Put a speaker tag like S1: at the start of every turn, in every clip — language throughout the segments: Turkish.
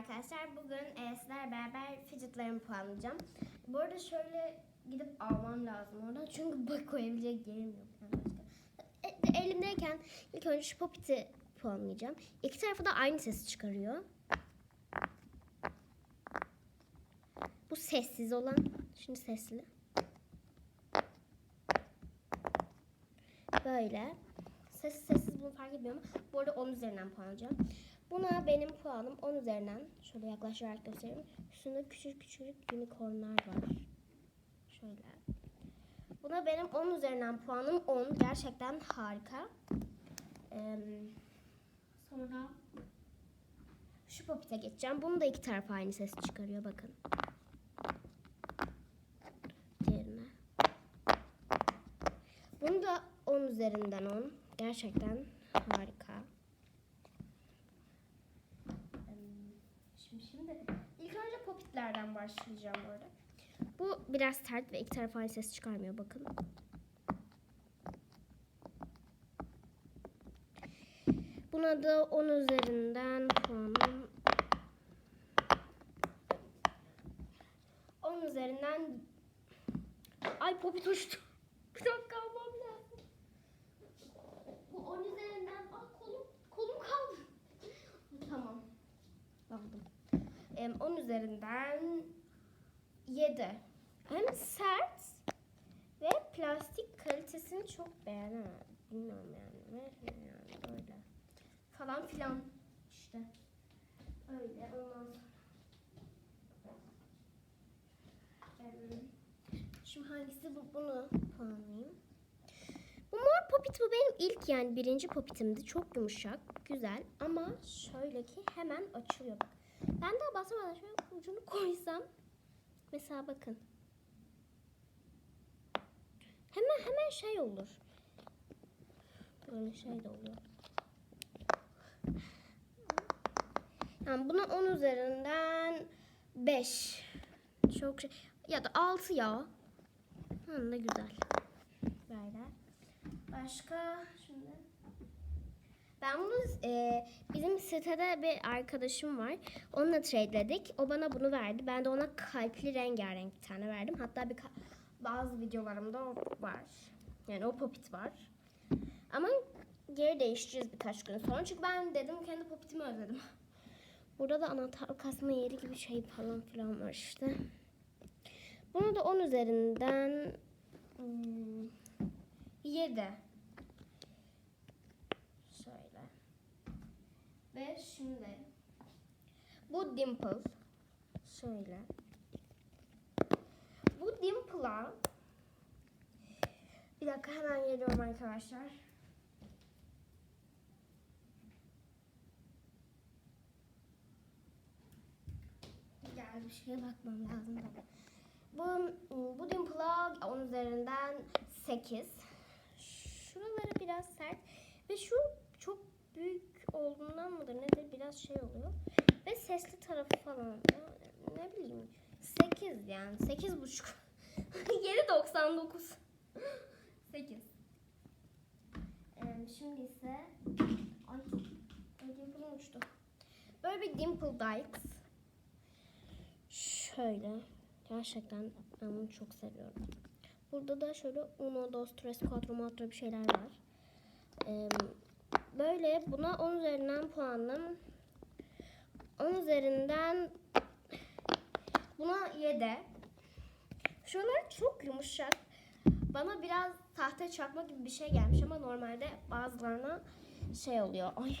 S1: arkadaşlar. Bugün e, sizlerle beraber fidgetlarımı puanlayacağım. Bu arada şöyle gidip almam lazım oradan. Çünkü bak koyabilecek yerim yok. Yani. E, elimdeyken ilk önce şu popiti puanlayacağım. İki tarafı da aynı sesi çıkarıyor. Bu sessiz olan. Şimdi sesli. Böyle. Sessiz sessiz bunu fark etmiyorum. Bu arada 10 üzerinden puan alacağım. Buna benim puanım 10 üzerinden. Şöyle yaklaşarak göstereyim. Üstünde küçük küçük unicornlar var. Şöyle. Buna benim 10 üzerinden puanım 10. Gerçekten harika. Sonra şu popite geçeceğim. Bunun da iki tarafı aynı ses çıkarıyor. Bakın. Diğerine. Bunu da 10 üzerinden 10. Gerçekten harika. Em, Şimdi, şimdi ilk popitlerden başlayacağım bu arada. Bu biraz sert ve iki taraf aynı ses çıkarmıyor bakın. Buna da 10 üzerinden puanım 10 üzerinden Ay popit uçtu. Bir dakika almam lazım. Bu 10 üzerinden ah kolum kolum kaldı. Tamam. Aldım. Em, 10 üzerinden 7. Hem sert ve plastik kalitesini çok beğenemem. Bilmiyorum yani. Yani öyle. Falan filan işte. Öyle ondan Şimdi hangisi bu? Bunu puanlayayım. Bu mor popit bu benim ilk yani birinci popitimdi. Çok yumuşak, güzel ama şöyle ki hemen açılıyor bak. Ben daha basmadan şöyle ucunu koysam mesela bakın. Hemen hemen şey olur. Böyle şey de oluyor. Yani buna 10 üzerinden 5. Çok şey. Ya da 6 ya. Hı, ne güzel. Böyle. Başka şimdi. Ben bunu e, bizim sitede bir arkadaşım var. Onunla trade'ledik. O bana bunu verdi. Ben de ona kalpli rengarenk bir tane verdim. Hatta bir bazı videolarımda o var. Yani o popit var. Ama geri değiştireceğiz birkaç gün sonra. Çünkü ben dedim kendi popitimi özledim. Burada da anahtar kasma yeri gibi şey falan filan var işte. Bunu da 10 üzerinden hmm, 7. Şöyle. Ve şimdi bu dimple. Şöyle. Bu dimple'a bir dakika hemen geliyorum arkadaşlar. Gel bir şeye bakmam lazım. Bu, bu dimple'a 10 üzerinden 8. Şuraları biraz sert ve şu çok büyük olduğundan mıdır nedir biraz şey oluyor. Ve sesli tarafı falan ne bileyim 8 yani 8 buçuk. 7.99 8 ee, Şimdi ise ay, dimple'ım uçtu. Böyle bir dimple dikes. Şöyle. Gerçekten ben bunu çok seviyorum. Burada da şöyle uno, dos, tres, cuatro, matro bir şeyler var. Ee, böyle buna 10 üzerinden puanım. 10 üzerinden buna 7. Şuralar çok yumuşak. Bana biraz tahta çakma gibi bir şey gelmiş ama normalde bazılarına şey oluyor. Ay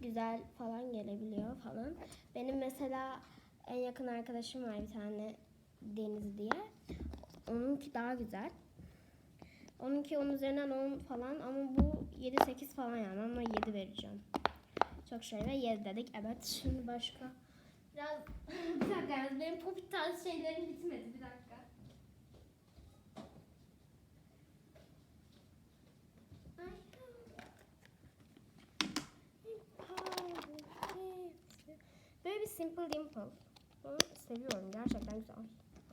S1: güzel falan gelebiliyor falan. Benim mesela en yakın arkadaşım var bir tane Deniz diye. Onunki daha güzel. Onunki 10 üzerinden 10 falan ama bu 7-8 falan yani ama 7 vereceğim. Çok ve 7 dedik. Evet şimdi başka. Biraz bir dakika yalnız benim popit tarzı şeylerim bitmedi bir dakika. Böyle bir simple dimple. Bunu seviyorum gerçekten güzel.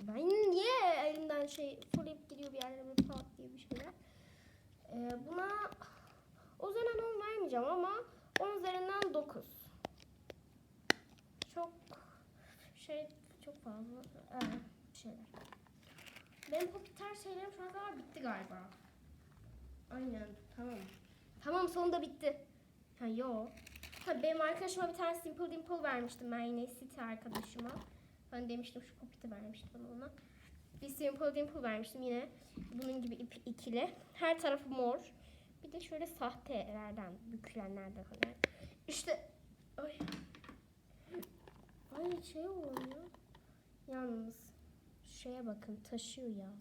S1: Ben niye elimden şey fırlayıp gidiyor bir yerlere böyle pat diye bir şeyler. Ee, buna o zaman 10 vermeyeceğim ama 10 üzerinden 9. çok şey çok fazla evet, şeyler. Benim popüler şeylerim şu kadar bitti galiba. Aynen tamam. Tamam sonunda bitti. Ha yo. Ha, benim arkadaşıma bir tane Simple Dimple vermiştim ben yine City arkadaşıma. Ben demiştim şu popiti vermiştim ona. Bir Simple Dimple vermiştim yine. Bunun gibi ip ikili. Her tarafı mor. Bir de şöyle sahtelerden, bükülenlerden hani. İşte ay. Ay şey oluyor. Yalnız şeye bakın taşıyor ya.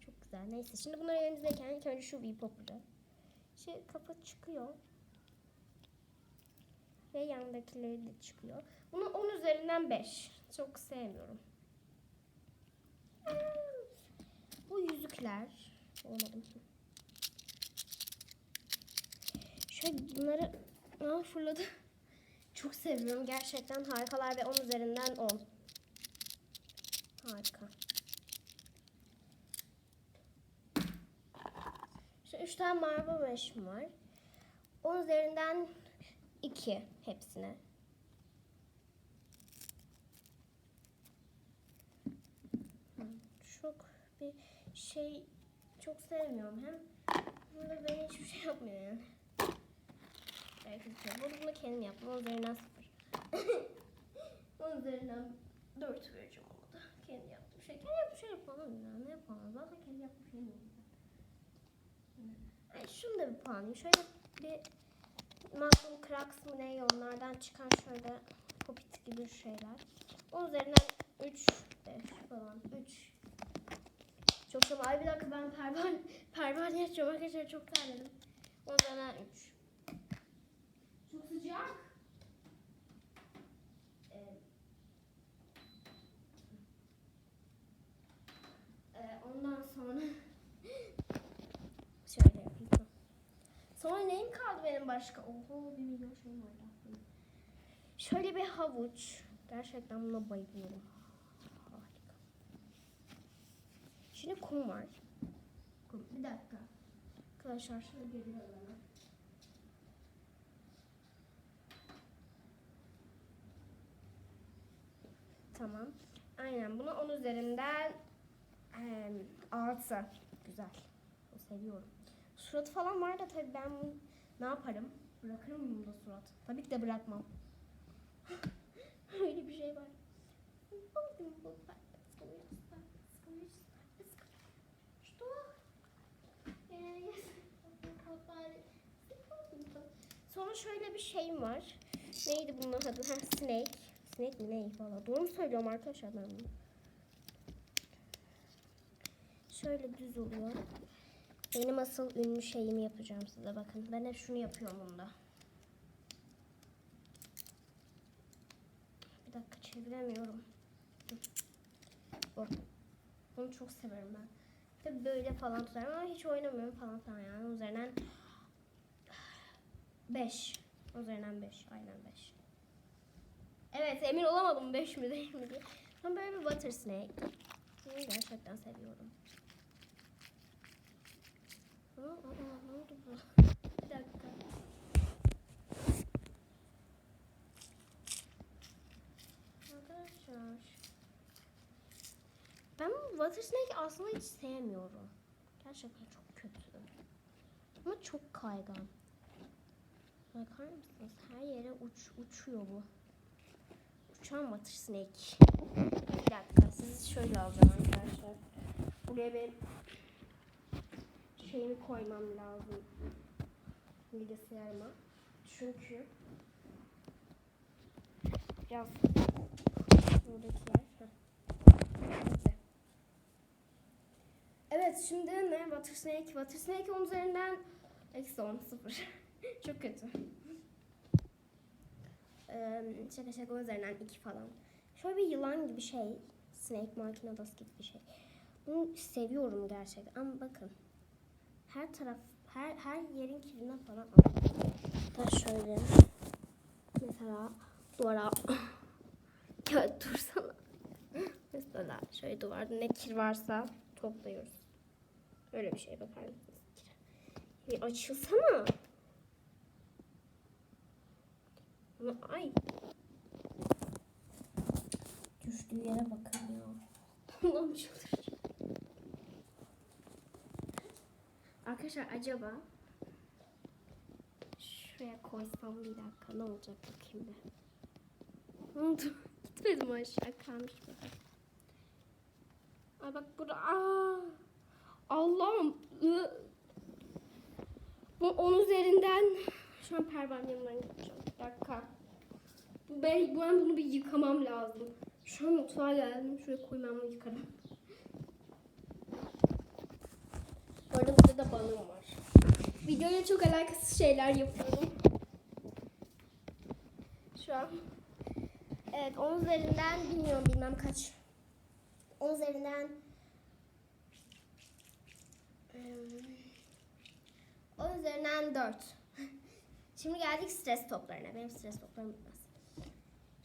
S1: Çok güzel. Neyse şimdi bunları elimizdeyken ilk önce şu bir popüler. Şey kafa çıkıyor. Ve yandakileri de çıkıyor. Bunu 10 üzerinden 5. Çok sevmiyorum. Bu yüzükler. Olmadım. Şöyle bunları Aa, fırladı. Çok seviyorum. Gerçekten harikalar ve 10 üzerinden 10. Harika. Şu 3 tane marble meşim var. 10 üzerinden 2 hepsine. Çok bir şey çok sevmiyorum. Hem burada beni hiçbir şey yapmıyor yani. Bir şey. Bunu, bunu kendim yaptım. 10 üzerinden 0. 10 üzerinden 4 vereceğim ona da. Kendi yaptım. Şey, kendi yaptığım şey yapalım ya. Ne yapalım? Zaten kendi yaptığım şey oldu? Yani şunu da bir puanlayayım. Şöyle bir Magnum Cracks mı ne onlardan çıkan şöyle popit gibi şeyler. O üzerinden 3 falan 3 çok tamam. Ay bir dakika ben pervane, pervane açıyorum arkadaşlar çok terledim. O üzerinden 3 Çok sıcak. Ee, e, ondan sonra şöyle yapayım. Sonra neyim kaldı benim başka? Oho bir milyon şeyim var. Şöyle bir havuç. Gerçekten buna bayılıyorum. Harika. Şimdi kum var. Kum. Bir dakika. Arkadaşlar şöyle geliyor bana. Tamam. Aynen bunu 10 üzerinden 6. Güzel. Seviyorum. Surat falan var da tabii ben ne yaparım? Bırakır mıyım bunda surat? Tabii ki de bırakmam. Öyle bir şey var. Sonra şöyle bir şeyim var. Neydi bunun adı? Ha, snake. Snake mi ne? Valla doğru söylüyorum arkadaşlar ben bunu? Şöyle düz oluyor. Benim asıl ünlü şeyimi yapacağım size bakın. Ben hep şunu yapıyorum bunda. Bir dakika çeviremiyorum. Bu. Bunu çok severim ben. Tabi böyle falan tutarım ama hiç oynamıyorum falan filan yani. Üzerinden 5. Üzerinden 5. Aynen 5. Evet emin olamadım 5 mi değil mi diye. Ben böyle bir butter snake. Gerçekten seviyorum. Ne oldu bu? Bir dakika. Arkadaşlar. Ben Water Snake aslında hiç sevmiyorum. Gerçekten çok kötü. Ama çok kaygan. Bakar mısınız? Her yere uç, uçuyor bu. Uçan Water Snake. Bir dakika sizi şöyle alacağım arkadaşlar. Buraya bir şeyimi koymam lazım bilgisayarıma. Çünkü biraz buradakiler. Evet şimdi ne? Water Snake. Water Snake 10 üzerinden eksi 10 sıfır. Çok kötü. Ee, şaka şaka 10 üzerinden 2 falan. Şöyle bir yılan gibi şey. Snake Machinadas gibi bir şey. Bunu seviyorum gerçekten. Ama bakın her taraf her her yerin kirinden falan da şöyle. Mesela duvara. Ya dursana. Mesela şöyle duvarda ne kir varsa topluyoruz. Öyle bir şey bakar mısınız? Bir açılsana Ama ay
S2: düştüğü yere bakın ya.
S1: Allah'ım çıldıracağım. Arkadaşlar acaba şuraya koysam bir dakika ne olacak bakayım. Ne oldu? Gitmedim aşağı kalmış burada. Ay bak burada. Aa! Allah'ım. Bu on üzerinden şu an pervanın yanından gideceğim. Bir dakika. Ben, ben bunu bir yıkamam lazım. Şu an mutfağa geldim. Şuraya koymam ve yıkarım. Bu arada burada da balım var. Videoya çok alakasız şeyler yapıyorum. Şu an. Evet 10 üzerinden bilmiyorum bilmem kaç. 10 üzerinden Eee, 10 üzerinden 4. Şimdi geldik stres toplarına. Benim stres toplarım bitmez.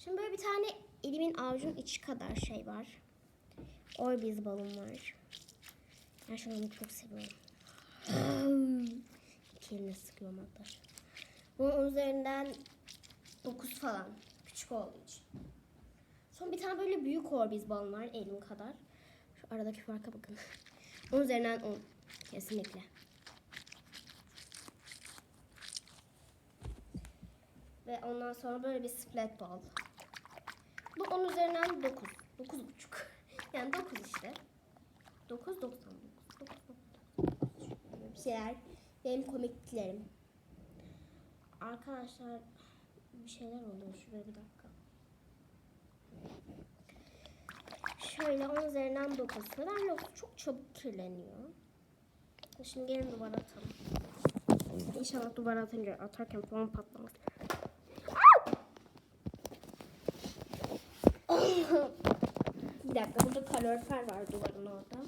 S1: Şimdi böyle bir tane elimin avucun içi kadar şey var. Orbeez balon var. Ben şu çok seviyorum. İki eline sıkıyorum hatta. Bunun üzerinden 9 falan. Küçük olduğu için. Son bir tane böyle büyük Orbeez balon var elim kadar. Şu aradaki farka bakın. Onun üzerinden 10. Kesinlikle. Ve ondan sonra böyle bir split ball. Bu 10 üzerinden 9. 9,5. Yani 9 işte. 9,99. 9,99. Böyle bir şeyler. Benim komikliklerim. Arkadaşlar bir şeyler oluyor. Şuraya bir dakika. Şöyle 10 üzerinden 9. Neden yok? Çok çabuk kirleniyor. Şimdi gelin duvara atalım. İnşallah duvara atınca atarken falan patlamaz. Bir dakika burada kalorifer var duvarın orada.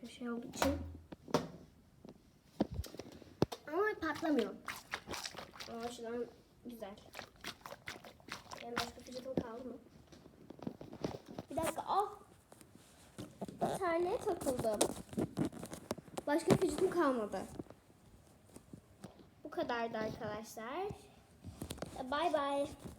S1: Şu şey olduğu için. Ama patlamıyor. Ama şuradan güzel. Yani başka fidgetim kaldı mı? Bir dakika. Ah! Bir tane takıldım. Başka fidgetim kalmadı. Bu kadardı arkadaşlar. Bye bye.